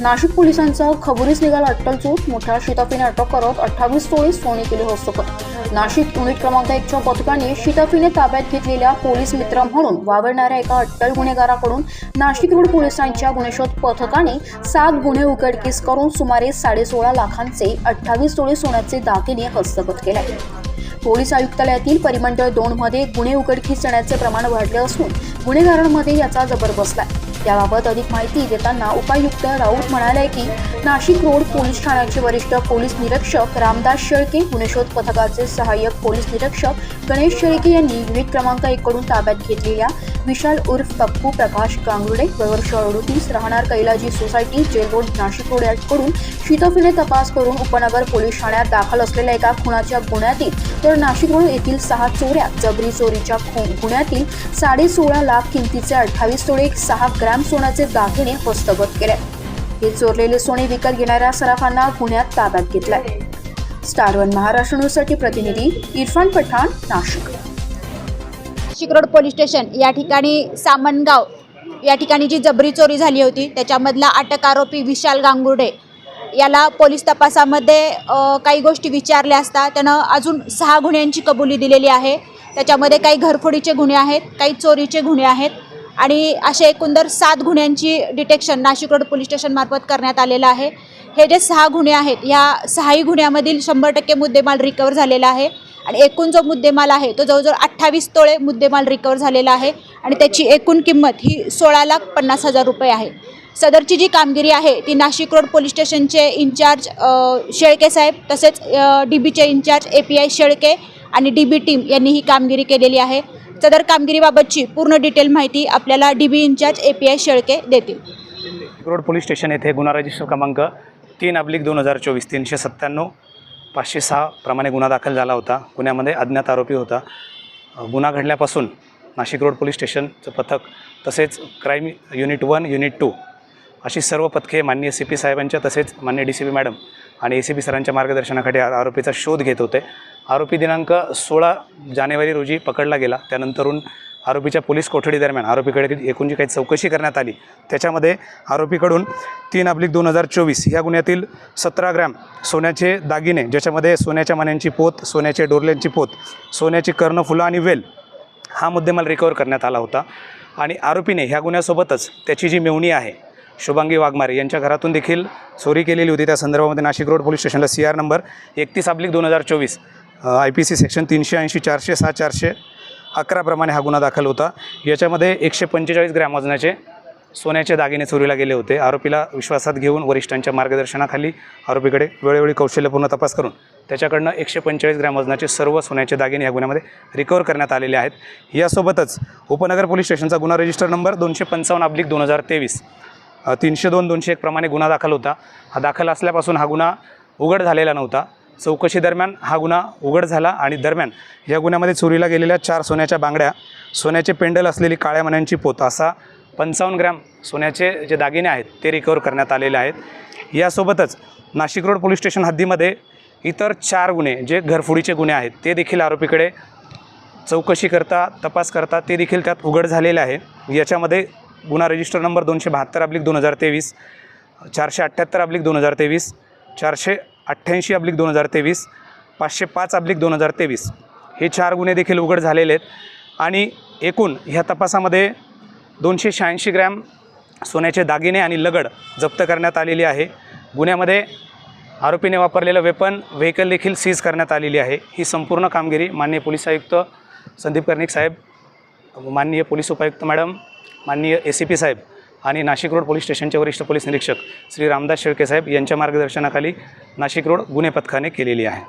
नाशिक पोलिसांचा खबरीस निघाला अट्टल चोट मोठ्या शिताफीने अटक करत अठ्ठावीस टोळी सोने केले हस्तकत नाशिक युनिट क्रमांक एकच्या पथकाने शिताफीने ताब्यात घेतलेल्या पोलीस मित्र म्हणून वावरणाऱ्या एका अट्टल गुन्हेगाराकडून नाशिक रोड पोलिसांच्या गुन्हेशोध पथकाने सात गुन्हे उघडकीस करून सुमारे साडेसोळा लाखांचे अठ्ठावीस तोळे सोन्याचे दागिने हस्तगत केले पोलीस आयुक्तालयातील परिमंडळ दोनमध्ये गुन्हे उघडकीस येण्याचे प्रमाण वाढले असून गुन्हेगारांमध्ये याचा जबर आहे. याबाबत अधिक माहिती देताना उपायुक्त राऊत म्हणाले की नाशिक रोड पोलीस ठाण्याचे वरिष्ठ पोलीस निरीक्षक रामदास शेळके गुन्हेशोध पथकाचे सहाय्यक पोलीस निरीक्षक गणेश शेळके यांनी विविध क्रमांक एककडून ताब्यात घेतलेल्या विशाल उर्फ पप्पू प्रकाश गांगुडे वर्ष अडतीस राहणार Kailaji society jail road Nashik road याकडून शितफीने तपास करून उपनगर पोलीस ठाण्यात दाखल असलेल्या एका खुनाच्या गुन्ह्यातील तर नाशिक रोड येथील सहा चोऱ्या जबरी चोरीच्या गुन्ह्यातील साडे सोळा लाख किमतीचे अठ्ठावीस तोडे सहा ग्रॅम सोन्याचे दागिने हस्तगत केले. हे चोरलेले सोने विकत घेणाऱ्या सराफांना गुन्ह्यात ताब्यात घेतलाय. स्टार वन महाराष्ट्र न्यूजसाठी प्रतिनिधी Irfan Pathan Nashik. Nashik road police station या ठिकाणी सामनगाव या ठिकाणी जी जबरी चोरी झाली होती त्याच्यामधला अटक आरोपी विशाल गांगुर्डे याला पोलीस तपासामध्ये काही गोष्टी विचारल्या असता त्यानं अजून सहा गुन्ह्यांची कबुली दिलेली आहे. त्याच्यामध्ये काही घरफोडीचे गुन्हे आहेत काही चोरीचे गुन्हे आहेत. आणि असे एकंदर सात गुन्ह्यांची डिटेक्शन नाशिक रोड पोलीस स्टेशनमार्फत करण्यात आलेलं आहे. हे जे सहा गुन्हे आहेत ह्या सहाही गुन्ह्यामधील शंभर टक्के मुद्देमाल रिकवर झालेला आहे. आणि एकूण जो मुद्देमाल आहे तो जवळजवळ अठ्ठावीस तोळे मुद्देमाल रिकवर झालेला आहे. आणि त्याची एकूण किंमत ही सोळा लाख पन्नास हजार रुपये आहे. सदरची जी कामगिरी आहे ती नाशिक रोड पोलीस स्टेशनचे इंचार्ज शेळके साहेब तसेच डी बीचे incharge A P I Shelke आणि डी बी टीम यांनी ही कामगिरी केलेली आहे. सदर कामगिरीबाबतची पूर्ण डिटेल माहिती आपल्याला D B incharge A P I Shelke देतील. रोड पोलीस स्टेशन येथे गुन्हा रजिस्टर क्रमांक तीन अब्लिक दोन हजार चोवीस तीनशे सत्त्याण्णव पाचशे सहा प्रमाणे गुन्हा दाखल झाला होता. गुन्ह्यामध्ये अज्ञात आरोपी होता. गुन्हा घडल्यापासून नाशिक रोड पोलीस स्टेशनचं पथक तसेच crime unit one unit two अशी सर्व पथके माननीय सी पी साहेबांच्या तसेच मान्य डी सी पी मॅडम आणि ए सी पी सरांच्या मार्गदर्शनाखाली आरोपीचा शोध घेत होते. आरोपी दिनांक सोळा जानेवारी रोजी पकडला गेला. त्यानंतरून आरोपीच्या पोलीस कोठडीदरम्यान आरोपीकडे एकूण जी काही चौकशी करण्यात आली. त्याच्यामध्ये आरोपीकडून तीन अब्लिक दोन हजार चोवीस या गुन्ह्यातील सतरा ग्रॅम सोन्याचे दागिने ज्याच्यामध्ये सोन्याच्या मान्यांची पोत सोन्याचे डोरल्यांची पोत सोन्याची कर्णफुलं आणि वेल हा मुद्देमाल रिकवर करण्यात आला होता. आणि आरोपीने ह्या गुन्ह्यासोबतच त्याची जी मेवणी आहे शुभांगी वाघमारे यांच्या घरातून देखील चोरी केलेली होती. त्या संदर्भामध्ये नाशिक रोड पोलीस स्टेशनला सी आर नंबर एकतीस अब्लिक दोन हजार चोवीस आय पी सी सेक्शन तीनशे ऐंशी चारशे सहा चारशे अकराप्रमाणे हा गुन्हा दाखल होता. याच्यामध्ये एकशे पंचेचाळीस ग्रॅम वजनाचे सोन्याचे दागिने चोरीला गेले होते. आरोपीला विश्वासात घेऊन वरिष्ठांच्या मार्गदर्शनाखाली आरोपीकडे वेळोवेळी कौशल्यपूर्ण तपास करून त्याच्याकडनं एकशे पंचेचाळीस ग्रॅम वजनाचे सर्व सोन्याचे दागिने या गुन्ह्यामध्ये रिकवर करण्यात आलेले आहेत. यासोबतच उपनगर पोलीस स्टेशनचा गुन्हा रजिस्टर नंबर दोनशे पंचावन्न अब्लिक दोन हजार तेवीस तीनशे दोन दोनशे एकप्रमाणे गुन्हा दाखल होता. हा दाखल असल्यापासून हा गुन्हा उघड झालेला नव्हता. चौकशी दरम्यान हा गुन्हा उघड झाला आणि दरम्यान या गुन्ह्यामध्ये चोरीला गेलेल्या चार सोन्याच्या बांगड्या सोन्याचे पेंडल असलेली काळ्या मण्यांची पोत असा पंचावन्न ग्रॅम सोन्याचे जे दागिने आहेत ते रिकवर करण्यात आलेले आहेत. यासोबतच नाशिक रोड पोलीस स्टेशन हद्दीमध्ये इतर चार गुन्हे जे घरफोडीचे गुन्हे आहेत ते देखील आरोपीकडे चौकशी करता तपास करता ते देखील त्यात उघड झालेले आहे. याच्यामध्ये गुन्हा रजिस्टर नंबर दोनशे बहात्तर अब्लिक दोन हजार तेवीस चारशे अठ्ठ्याहत्तर अब्लिक दोन हजार तेवीस चारशे अठ्ठ्याऐंशी अब्लिक दोन हजार तेवीस पाचशे पाच अब्लिक दोन हजार तेवीस. हे चार गुन्हे देखील उघड झालेले आहेत. आणि एकूण ह्या तपासामध्ये दोनशे शहाऐंशी ग्रॅम सोन्याचे दागिने आणि लगड जप्त करण्यात आलेली आहे. गुन्ह्यामध्ये आरोपीने वापरलेलं वेपन व्हेकल देखील सीज करण्यात आलेली आहे. ही संपूर्ण कामगिरी माननीय पोलीस आयुक्त संदीप कर्णिक साहेब माननीय पोलीस उपायुक्त मॅडम माननीय ए सी पी साहेब आणि नाशिक रोड पोलीस स्टेशनचे वरिष्ठ पोलीस निरीक्षक श्री रामदास शेळके साहेब यांच्या मार्गदर्शनाखाली नाशिक रोड गुन्हे पथकाने केलेली आहे.